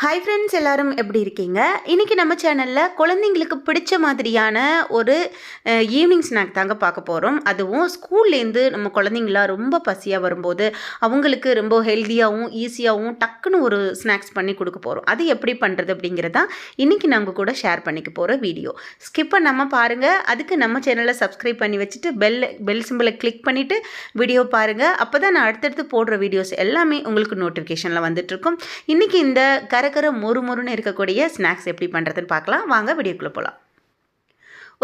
Hi friends எல்லாரும் எப்படி இருக்கீங்க? இன்றைக்கி நம்ம சேனலில் குழந்தைங்களுக்கு பிடிச்ச மாதிரியான ஒரு ஈவினிங் ஸ்நாக் தாங்க பார்க்க போகிறோம் அதுவும் ஸ்கூல்லேருந்து நம்ம குழந்தைங்களா ரொம்ப பசியாக வரும்போது அவங்களுக்கு ரொம்ப ஹெல்த்தியாகவும் ஈஸியாகவும் டக்குன்னு ஒரு ஸ்நாக்ஸ் பண்ணி கொடுக்க போகிறோம் அது எப்படி பண்ணுறது அப்படிங்கிறதா இன்றைக்கி நாங்கள் கூட ஷேர் பண்ணிக்க போகிற வீடியோ ஸ்கிப்பை நம்ம பாருங்கள் அதுக்கு நம்ம சேனலை சப்ஸ்கிரைப் பண்ணி வச்சுட்டு பெல் பெல் சிம்பிளை கிளிக் பண்ணிவிட்டு வீடியோ பாருங்கள் அப்போ தான் நான் அடுத்தடுத்து போடுற வீடியோஸ் எல்லாமே உங்களுக்கு நோட்டிஃபிகேஷனில் வந்துட்டுருக்கும் இன்றைக்கி இந்த கரகர மொறு மொறுன்னு இருக்கக்கூடிய ஸ்நாக்ஸ் எப்படி பண்ணுறதுன்னு பார்க்கலாம். வாங்க வீடியோக்குள்ளே போகலாம்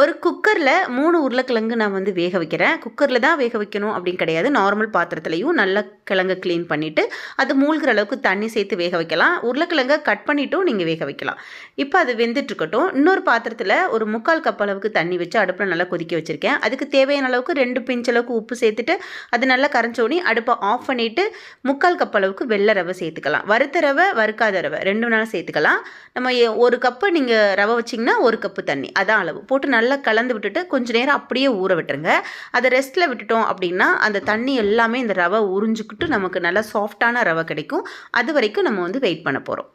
ஒரு குக்கரில் மூணு உருளைக்கிழங்கு நான் வந்து வேக வைக்கிறேன். குக்கரில் தான் வேக வைக்கணும் அப்படின்னு கிடையாது. நார்மல் பாத்திரத்துலையும் நல்லா கிழங்கு க்ளீன் பண்ணிவிட்டு அது மூழ்கிற அளவுக்கு தண்ணி சேர்த்து வேக வைக்கலாம். உருளைக்கிழங்கை கட் பண்ணிட்டும் நீங்கள் வேக வைக்கலாம். இப்போ அது வெந்துட்டுருக்கட்டும் இன்னொரு பாத்திரத்தில் ஒரு முக்கால் கப் அளவுக்கு தண்ணி வச்சு அடுப்பில் நல்லா கொதிக்க வச்சுருக்கேன். அதுக்கு தேவையான அளவுக்கு ரெண்டு பிஞ்ச் அளவுக்கு உப்பு சேர்த்துட்டு அது நல்லா கரைஞ்சோடனே அடுப்பை ஆஃப் பண்ணிவிட்டு முக்கால் கப் அளவுக்கு வெள்ளை ரவை சேர்த்துக்கலாம். வறுத்த ரவை வறுக்காத ரவை ரெண்டு நாள் சேர்த்துக்கலாம். நம்ம ஒரு கப்பு நீங்கள் ரவை வச்சிங்கன்னா ஒரு கப்பு தண்ணி. அதான் அளவு. போட்டு நல்லா நல்லா கலந்து விட்டுட்டு கொஞ்ச நேரம் அப்படியே ஊற விட்டுருங்க. அதை ரெஸ்ட்டில் விட்டுட்டோம் அப்படின்னா அந்த தண்ணி எல்லாமே இந்த ரவை உறிஞ்சிக்கிட்டு நமக்கு நல்லா சாஃப்டான ரவை கிடைக்கும். அது வரைக்கும் நம்ம வந்து வெயிட் பண்ண போகிறோம்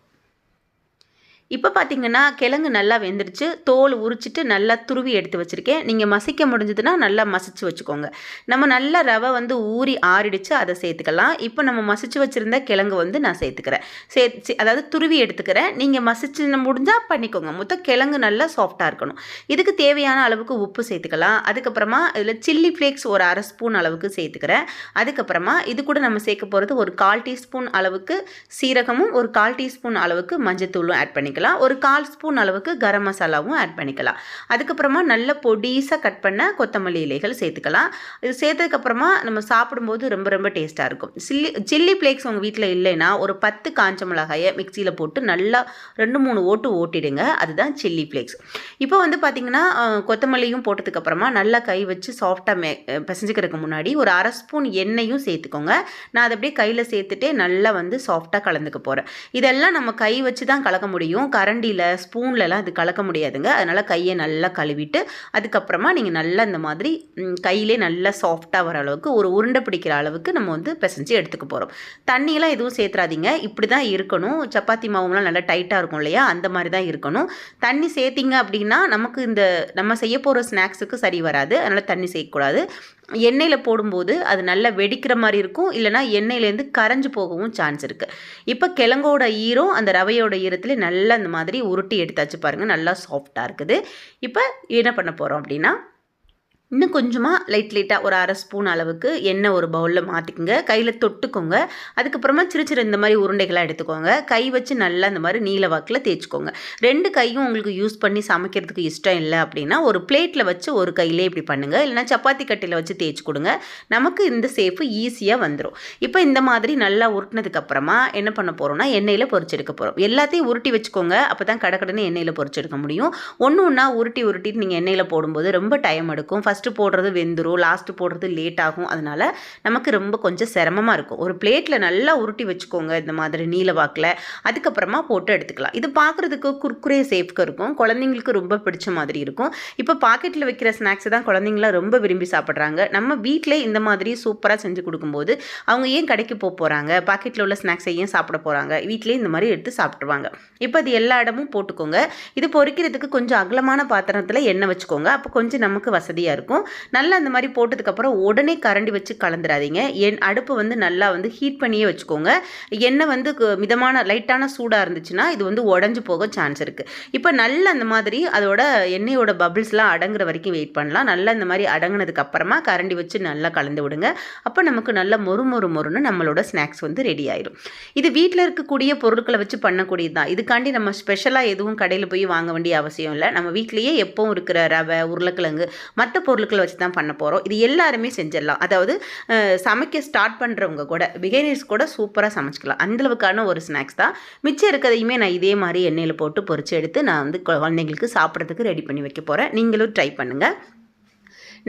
இப்போ பார்த்தீங்கன்னா கிழங்கு நல்லா வெந்துருச்சு. தோல் உரிச்சிட்டு நல்லா துருவி எடுத்து வச்சுருக்கேன். நீங்கள் மசிக்க முடிஞ்சதுன்னா நல்லா மசிச்சு வச்சுக்கோங்க. நம்ம நல்லா ரவை வந்து ஊறி ஆறிடுச்சு அதை சேர்த்துக்கலாம். இப்போ நம்ம மசிச்சு வச்சுருந்த கிழங்கு வந்து நான் சேர்த்துக்கிறேன். சேர்த்து அதாவது துருவி எடுத்துக்கிறேன். நீங்கள் மசிச்சு முடிஞ்சால் பண்ணிக்கோங்க. மொத்தம் கிழங்கு நல்லா சாஃப்டாக இருக்கணும். இதுக்கு தேவையான அளவுக்கு உப்பு சேர்த்துக்கலாம். அதுக்கப்புறமா இதில் சில்லி ஃப்ளேக்ஸ் ஒரு அரை ஸ்பூன் அளவுக்கு சேர்த்துக்கிறேன். அதுக்கப்புறமா இது கூட நம்ம சேர்க்க போகிறது ஒரு கால் டீஸ்பூன் அளவுக்கு சீரகமும் ஒரு கால் டீஸ்பூன் அளவுக்கு மஞ்சத்தூளும் ஆட் பண்ணிக்கலாம். ஒரு கால் ஸ்பூன் அளவுக்கு கரம் மசாலாவும் ஆட் பண்ணிக்கலாம். அதுக்கப்புறமா நல்ல பொடிசாக கட் பண்ண கொத்தமல்லி இலைகள் சேர்த்துக்கலாம். இது சேர்த்ததுக்கப்புறமா நம்ம சாப்பிடும்போது ரொம்ப ரொம்ப டேஸ்ட்டாக இருக்கும். சில்லி சில்லி ஃப்ளேக்ஸ் உங்கள் வீட்டில் இல்லைன்னா ஒரு பத்து காஞ்ச மிளகாயை மிக்சியில் போட்டு நல்லா ரெண்டு மூணு ஓட்டு ஓட்டிடுங்க. அதுதான் சில்லி ஃப்ளேக்ஸ் இப்போ வந்து பார்த்திங்கன்னா கொத்தமல்லியும் போட்டதுக்கப்புறமா நல்லா கை வச்சு சாஃப்டாக மே அஹ், பிசைஞ்சுக்கிறதுக்கு முன்னாடி ஒரு அரை ஸ்பூன் எண்ணெயும் சேர்த்துக்கோங்க. நான் அதை அப்படியே கையில் சேர்த்துட்டே நல்லா வந்து சாஃப்டாக கலந்துக்க போகிறேன் இதெல்லாம் நம்ம கை வச்சு தான் கலக்க முடியும். கரண்டியில் ஸ்பூன்லலாம் இது கலக்க முடியாதுங்க. அதனால் கையை நல்லா கழுவிட்டு அதுக்கப்புறமா நீங்கள் நல்லா இந்த மாதிரி கையிலே நல்லா சாஃப்டாக வர அளவுக்கு ஒரு உருண்டை பிடிக்கிற அளவுக்கு நம்ம வந்து பிசைஞ்சு எடுத்துக்க போகிறோம் தண்ணியெல்லாம் எதுவும் சேர்த்துறாதீங்க. இப்படி தான் இருக்கணும். சப்பாத்தி மாவுலாம் நல்லா டைட்டாக இருக்கும் இல்லையா? அந்த மாதிரி தான் இருக்கணும். தண்ணி சேர்த்திங்க அப்படின்னா நமக்கு இந்த நம்ம செய்ய போகிற ஸ்நாக்ஸுக்கு சரி வராது. அதனால் தண்ணி சேர்க்கக்கூடாது. எண்ணெயில் போடும்போது அது நல்லா வெடிக்கிற மாதிரி இருக்கும். இல்லைனா எண்ணெயிலேருந்து கரைஞ்சு போகவும் சான்ஸ் இருக்குது இப்போ கிழங்கோட ஈரம் அந்த ரவையோட ஈரத்தில் நல்லா இந்த மாதிரி உருட்டி எடுத்தாச்சு பாருங்கள் நல்லா சாஃப்டாக இருக்குது. இப்போ என்ன பண்ண போகிறோம் அப்படின்னா இன்னும் கொஞ்சமாக லைட் லைட்டாக ஒரு அரை ஸ்பூன் அளவுக்கு எண்ணெய் ஒரு பவுலில் மாற்றிக்கோங்க கையில் தொட்டுக்கோங்க. அதுக்கப்புறமா சிறு சிறு இந்த மாதிரி உருண்டைகளாக எடுத்துக்கோங்க. கை வச்சு நல்லா இந்த மாதிரி நீல வாக்கில் தேய்ச்சிக்கோங்க. ரெண்டு கையும் உங்களுக்கு யூஸ் பண்ணி சமைக்கிறதுக்கு இஷ்டம் இல்லை அப்படின்னா ஒரு பிளேட்டில் வச்சு ஒரு கையிலே இப்படி பண்ணுங்கள் இல்லைனா சப்பாத்தி கட்டையில் வச்சு தேய்ச்சி கொடுங்க. நமக்கு இந்த சேஃபு ஈஸியாக வந்துடும் இப்போ இந்த மாதிரி நல்லா உருட்டினதுக்கப்புறமா என்ன பண்ண போகிறோம்னா எண்ணெயில் பொறிச்செடுக்க போகிறோம் எல்லாத்தையும் உருட்டி வச்சுக்கோங்க. அப்போ தான் கடக்கடன்னு எண்ணெயில் பொறிச்செடுக்க முடியும். ஒன்று ஒன்றா உருட்டி உருட்டிட்டு நீங்கள் எண்ணெயில் போடும்போது ரொம்ப டைம் எடுக்கும். ஃபஸ்ட் ஃபஸ்ட்டு போடுறது வெந்துடும் லாஸ்ட்டு போடுறது லேட் ஆகும். அதனால் நமக்கு ரொம்ப கொஞ்சம் சிரமமாக இருக்கும். ஒரு பிளேட்டில் நல்லா உருட்டி வச்சுக்கோங்க இந்த மாதிரி நீல வாக்கில். அதுக்கப்புறமா போட்டு எடுத்துக்கலாம். இது பார்க்குறதுக்கு குர்குரே சேஃப்க்கு இருக்கும். குழந்தைங்களுக்கு ரொம்ப பிடிச்ச மாதிரி இருக்கும். இப்போ பாக்கெட்டில் வைக்கிற ஸ்நாக்ஸ் தான் குழந்தைங்களாம் ரொம்ப விரும்பி சாப்பிட்றாங்க. நம்ம வீட்டிலே இந்த மாதிரி சூப்பராக செஞ்சு கொடுக்கும்போது அவங்க ஏன் கடைக்கு போக போகிறாங்க பாக்கெட்டில் உள்ள ஸ்நாக்ஸை ஏன் சாப்பிட போகிறாங்க வீட்டிலே இந்த மாதிரி எடுத்து சாப்பிட்ருவாங்க இப்போ அது எல்லா இடமும் போட்டுக்கோங்க. இது பொரிக்கிறதுக்கு கொஞ்சம் அகலமான பாத்திரத்தில் எண்ணெய் வச்சுக்கோங்க. அப்போ கொஞ்சம் நமக்கு வசதியாக இருக்கும். நல்லா அந்த மாதிரி போட்டதுக்கப்புறம் உடனே கரண்டி வச்சு கலந்துடாதீங்க என் அடுப்பு வந்து நல்லா வந்து ஹீட் பண்ணியே வச்சுக்கோங்க. எண்ணெய் வந்து கு- மிதமான லைட்டான சூடாக இருந்துச்சுன்னா இது வந்து உடஞ்சி போக சான்ஸ் இருக்குது இப்போ நல்லா அந்த மாதிரி அதோட எண்ணெயோட பபிள்ஸ்லாம் அடங்குற வரைக்கும் வெயிட் பண்ணலாம். நல்லா இந்த மாதிரி அடங்குனதுக்கு அப்புறமா கரண்டி வச்சு நல்லா கலந்து விடுங்க. அப்போ நமக்கு நல்ல மொறு மொறு மொறுன்னு நம்மளோட ஸ்நாக்ஸ் வந்து ரெடி ஆயிடும் இது வீட்டில் இருக்கக்கூடிய பொருட்களை வச்சு பண்ணக்கூடியது தான். இதுக்காண்டி நம்ம ஸ்பெஷலாக எதுவும் கடையில் போய் வாங்க வேண்டிய அவசியம் இல்லை. நம்ம வீட்டிலேயே எப்பவும் இருக்கிற ரவை உருளைக்கிழங்கு மற்ற பொருட்களை வச்சு தான் பண்ண போகிறோம் இது எல்லாருமே செஞ்சிடலாம். அதாவது சமைக்க ஸ்டார்ட் பண்ணுறவங்க கூட பிகைனர்ஸ் கூட சூப்பராக சமைச்சிக்கலாம். அந்தளவுக்கான ஒரு ஸ்நாக்ஸ் தான். மிச்சம் இருக்கிறதையுமே நான் இதே மாதிரி எண்ணெயில் போட்டு பொறிச்சு எடுத்து நான் வந்து குழந்தைங்களுக்கு சாப்பிட்றதுக்கு ரெடி பண்ணி வைக்க போகிறேன் நீங்களும் ட்ரை பண்ணுங்கள்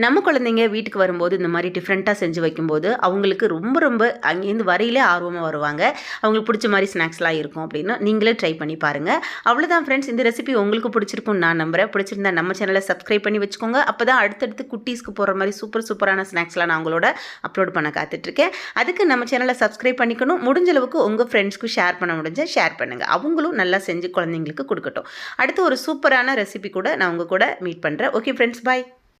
நம்ம குழந்தைங்க வீட்டுக்கு வரும்போது இந்த மாதிரி டிஃப்ரெண்ட்டாக செஞ்சு வைக்கும்போது அவங்களுக்கு ரொம்ப ரொம்ப அங்கேருந்து வரையிலே ஆர்வமாக வருவாங்க. அவங்களுக்கு பிடிச்ச மாதிரி ஸ்நாக்ஸ்லாம் இருக்கும் அப்படின்னு நீங்களே ட்ரை பண்ணி பாருங்கள் அவ்வளோதான் ஃப்ரெண்ட்ஸ் இந்த ரெசிபி உங்களுக்கு பிடிச்சிருக்கும் நான் நம்புறேன். பிடிச்சிருந்தா நம்ம சேனலை சப்ஸ்கிரைப் பண்ணி வச்சுக்கோங்க. அப்போ தான் அடுத்தடுத்து குட்டீஸ்க்கு போகிற மாதிரி சூப்பர் சூப்பரான ஸ்நாக்ஸ்லாம் நான் உங்களோட அப்லோட் பண்ண காத்துட்ருக்கேன் அதுக்கு நம்ம சேனலை சப்ஸ்கிரைப் பண்ணிக்கணும். முடிஞ்ச அளவுக்கு உங்கள் ஃப்ரெண்ட்ஸ்க்கு ஷேர் பண்ண முடிஞ்சால் ஷேர் பண்ணுங்கள் அவங்களும் நல்லா செஞ்சு குழந்தைங்களுக்கு கொடுக்கட்டும். அடுத்து ஒரு சூப்பரான ரெசிபி கூட நான் உங்கள் கூட மீட் பண்ணுறேன் ஓகே ஃப்ரெண்ட்ஸ் பாய்